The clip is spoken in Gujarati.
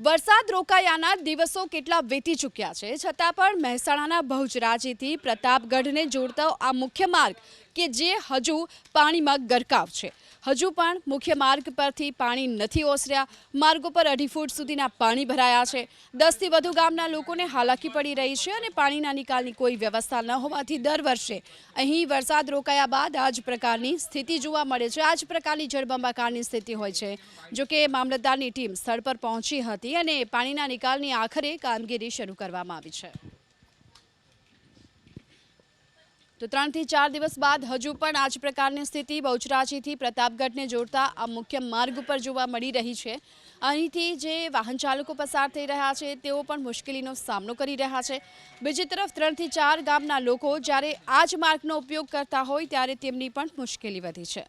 વરસાદ રોકાયાના દિવસો કેટલા વીતી ચૂક્યા છે? છતાં પણ મહેસાણાના બહુચરાજીથી પ્રતાપગઢને જોડતો આ મુખ્ય માર્ગ કે જે હજુ પાણીમાં ગરકાવ છે. હજુ પણ મુખ્ય માર્ગ પરથી પાણી નથી ઓસર્યા. માર્ગો પર અઢી ફૂટ સુધીના પાણી ભરાયા છે. દસથી વધુ ગામના લોકોને હાલાકી પડી રહી છે અને પાણીના નિકાલની કોઈ વ્યવસ્થા ન હોવાથી દર વર્ષે અહીં વરસાદ રોકાયા બાદ આ જ પ્રકારની સ્થિતિ જોવા મળે છે. આ જ પ્રકારની જળબંબાકારની સ્થિતિ હોય છે. જોકે મામલતદારની ટીમ સ્થળ પર પહોંચી હતી અને પાણીના નિકાલની આખરે કામગીરી શરૂ કરવામાં આવી છે. તો ત્રણથી ચાર દિવસ બાદ હજુ પણ આ જ પ્રકારની સ્થિતિ બહુચરાજીથી પ્રતાપગઢને જોડતા આ મુખ્ય માર્ગ ઉપર જોવા મળી રહી છે. અહીંથી જે વાહન ચાલકો પસાર થઈ રહ્યા છે, તેઓ પણ મુશ્કેલીનો સામનો કરી રહ્યા છે. બીજી તરફ ત્રણથી ચાર ગામના લોકો જ્યારે આ જ માર્ગનો ઉપયોગ કરતા હોય, ત્યારે તેમની પણ મુશ્કેલી વધી છે.